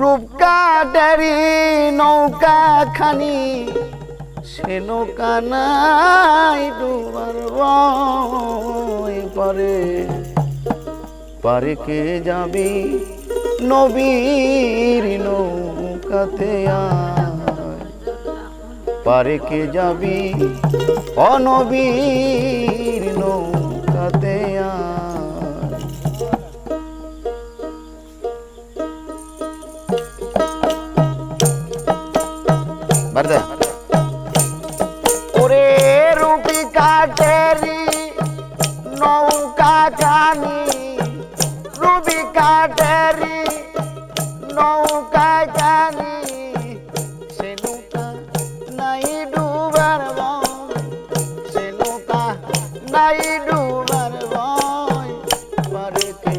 রূপকাটারি নৌকা খানি, সে নৌকা নাই ডুবার পারে। কে যাবি নবীর নৌকাতে পারে কে যাবি অনবীর নৌকা भर दे ओरे रूपी का टेरी नौका कानी रूबी का टेरी नौका कानी सेनुका नहीं डूबर सेनुका नहीं डूबर पर के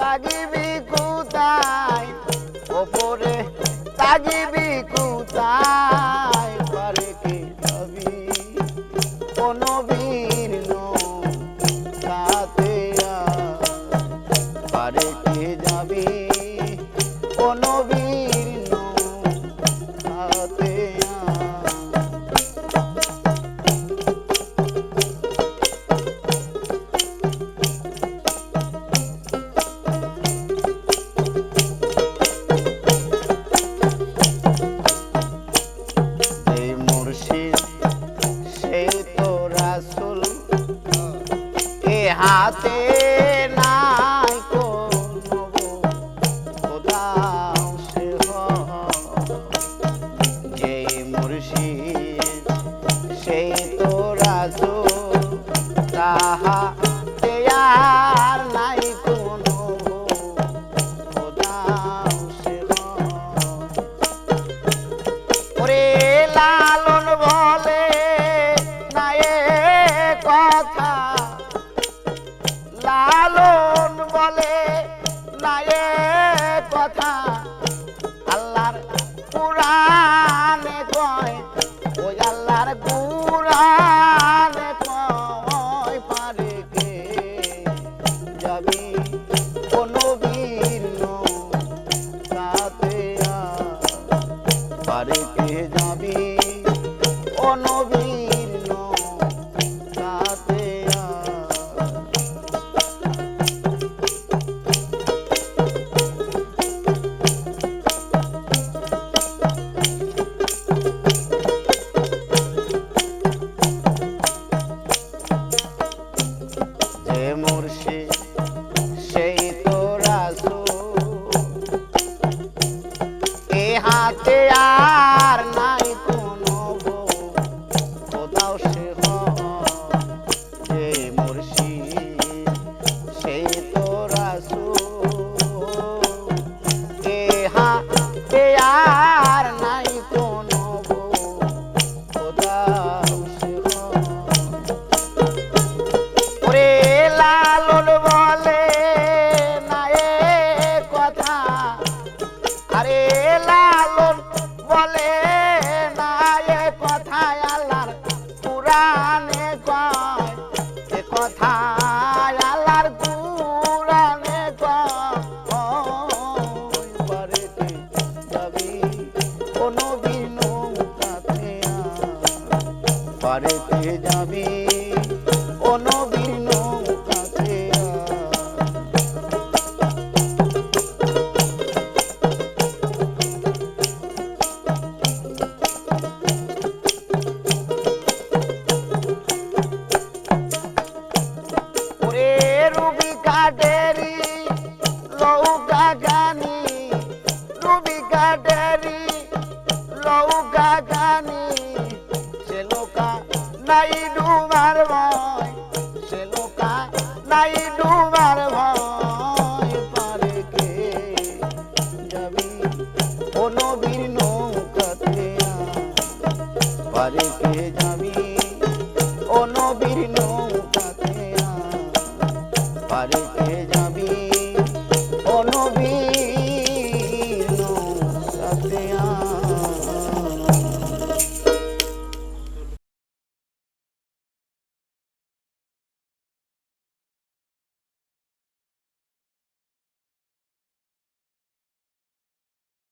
তাগিবি কোথায় ওপরে তাগিবি কোথায় হাতে নাই যে মুর্শিদ সেই তো রাজু তাহা ওরে লাল আল্লাহর পুরা 哒 পারেতে যাবি Gagani, low Gagani. নাই ডুবার ভয়, সে নৌকা নাই ডুবার ভয়, পারে কে যাবি ও নবীর নৌকাতে পারে কে যাবি ও নবীর নৌকা